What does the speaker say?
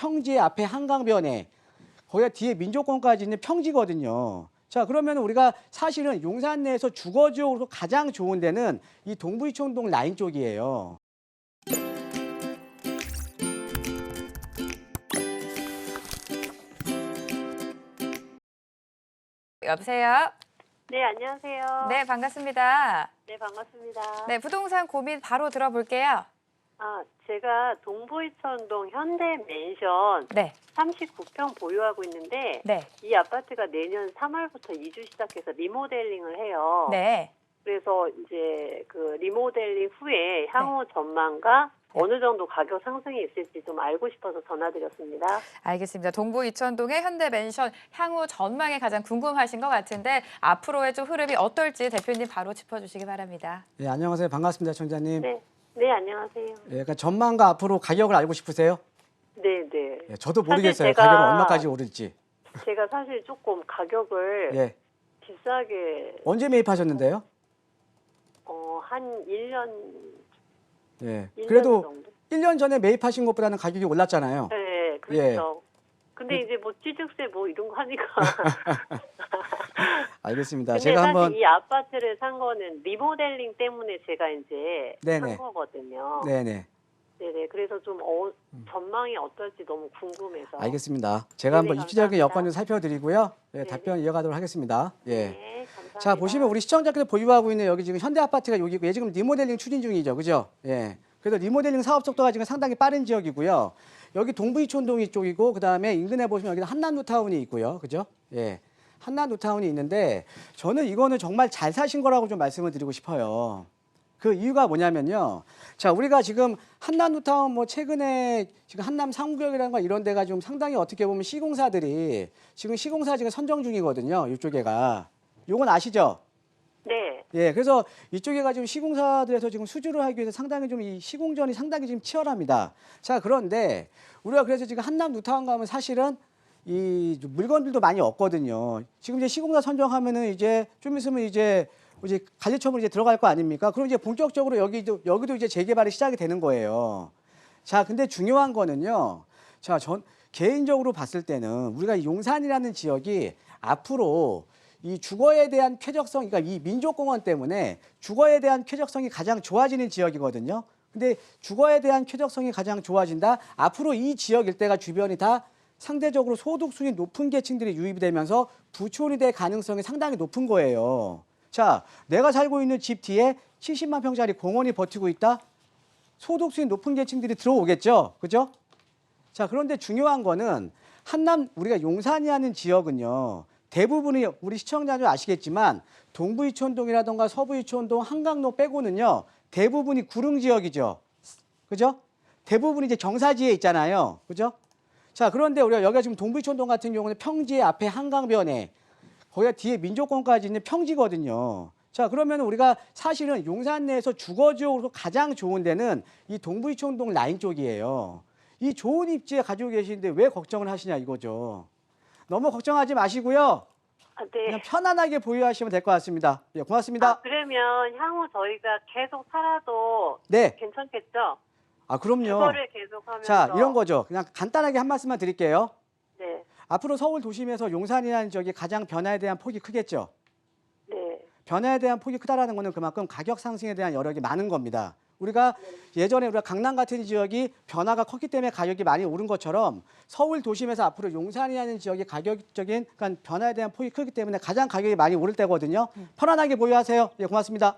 평지의 앞에 한강변에 거기가 뒤에 민족권까지 있는 평지거든요. 자 그러면 우리가 사실은 용산 내에서 주거 지역으로 가장 좋은 데는 이 동부이촌동 라인 쪽이에요. 여보세요. 네, 안녕하세요. 네, 반갑습니다. 네, 반갑습니다. 네, 부동산 고민 바로 들어볼게요. 아, 제가 동부이천동 현대 맨션 네, 39평 보유하고 있는데 네, 이 아파트가 내년 3월부터 이주 시작해서 리모델링을 해요. 네. 그래서 이제 그 리모델링 후에 향후 전망과 네. 어느 정도 가격 상승이 있을지 좀 알고 싶어서 전화드렸습니다. 알겠습니다. 동부 이천동의 현대맨션 향후 전망에 가장 궁금하신 것 같은데 앞으로의 좀 흐름이 어떨지 대표님 바로 짚어주시기 바랍니다. 네 안녕하세요 반갑습니다 청자님. 네. 네, 안녕하세요. 예, 그러니까 전망과 앞으로 가격을 알고 싶으세요? 네, 네. 예, 저도 모르겠어요. 제가- 가격은 얼마까지 오를지. 제가 사실 조금 가격을 예. 비싸게 언제 매입하셨는데요? 어, 한 1년, 예. 1년 그래도 정도? 1년 전에 매입하신 것보다는 가격이 올랐잖아요. 네, 그렇죠. 근데 이제 뭐 취득세 뭐 이런 거 하니까. 알겠습니다. 근데 제가 한번 이 아파트를 산 거는 리모델링 때문에 제가 이제 네네. 산 거거든요. 네네 네네. 그래서 좀 어, 전망이 어떨지 너무 궁금해서. 알겠습니다. 제가 한번 네네, 입지적인 감사합니다. 여건 좀 살펴드리고요. 예. 답변 이어가도록 하겠습니다. 예. 네, 감사합니다. 자 보시면 우리 시청자께서 보유하고 있는 여기 지금 현대 아파트가 여기고 얘 지금 리모델링 추진 중이죠, 그죠? 예. 그래서 리모델링 사업 속도가 지금 상당히 빠른 지역이고요. 여기 동부이촌동 이 쪽이고 그 다음에 인근에 보시면 여기는 한남뉴타운이 있고요, 그죠? 예. 한남뉴타운이 있는데 저는 이거는 정말 잘 사신 거라고 좀 말씀을 드리고 싶어요. 그 이유가 뭐냐면요. 자, 우리가 지금 한남뉴타운 뭐 최근에 지금 한남 상구역이라든가 이런 데가 좀 상당히 어떻게 보면 시공사들이 지금 시공사 지금 선정 중이거든요. 이쪽에가. 요건 아시죠? 네. 예, 그래서 이쪽에가 지금 시공사들에서 지금 수주를 하기 위해서 상당히 좀 이 시공전이 상당히 지금 치열합니다. 자, 그런데 우리가 그래서 지금 한남 누타운 가면 사실은 이 물건들도 많이 없거든요. 지금 이제 시공사 선정하면은 이제 좀 있으면 이제 이제 관리처분 이제 들어갈 거 아닙니까? 그럼 이제 본격적으로 여기도 여기도 이제 재개발이 시작이 되는 거예요. 자, 근데 중요한 거는요. 자, 전 개인적으로 봤을 때는 우리가 이 용산이라는 지역이 앞으로 이 주거에 대한 쾌적성, 그러니까 이 민족공원 때문에 주거에 대한 쾌적성이 가장 좋아지는 지역이거든요. 근데 주거에 대한 쾌적성이 가장 좋아진다. 앞으로 이 지역 일대가 주변이 다 상대적으로 소득 수준이 높은 계층들이 유입이 되면서 부촌이 될 가능성이 상당히 높은 거예요. 자, 내가 살고 있는 집 뒤에 70만 평짜리 공원이 버티고 있다. 소득 수준이 높은 계층들이 들어오겠죠. 그죠? 자, 그런데 중요한 거는 한남 우리가 용산이 하는 지역은요. 대부분이 우리 시청자들 아시겠지만 동부이촌동이라던가 서부이촌동 한강로 빼고는요. 대부분이 구릉 지역이죠. 그죠? 대부분이 이제 경사지에 있잖아요. 그죠? 자, 그런데 우리가 여기가 지금 동부이촌동 같은 경우는 평지의 앞에 한강변에 거기가 뒤에 민족권까지 있는 평지거든요. 자, 그러면 우리가 사실은 용산 내에서 주거 지역으로 가장 좋은 데는 이 동부이촌동 라인 쪽이에요. 이 좋은 입지에 가지고 계시는데 왜 걱정을 하시냐 이거죠. 너무 걱정하지 마시고요. 아, 네. 그냥 편안하게 보유하시면 될 것 같습니다. 예, 고맙습니다. 아, 그러면 향후 저희가 계속 살아도 네. 괜찮겠죠? 아, 그럼요. 계속하면서. 자, 이런 거죠. 그냥 간단하게 한 말씀만 드릴게요. 네. 앞으로 서울 도심에서 용산이라는 지역이 가장 변화에 대한 폭이 크겠죠. 네. 변화에 대한 폭이 크다라는 거는 그만큼 가격 상승에 대한 여력이 많은 겁니다. 우리가 예전에 우리가 강남 같은 지역이 변화가 컸기 때문에 가격이 많이 오른 것처럼 서울 도심에서 앞으로 용산이라는 지역이 가격적인 그러니까 변화에 대한 폭이 크기 때문에 가장 가격이 많이 오를 때거든요. 편안하게 보유하세요. 예, 고맙습니다.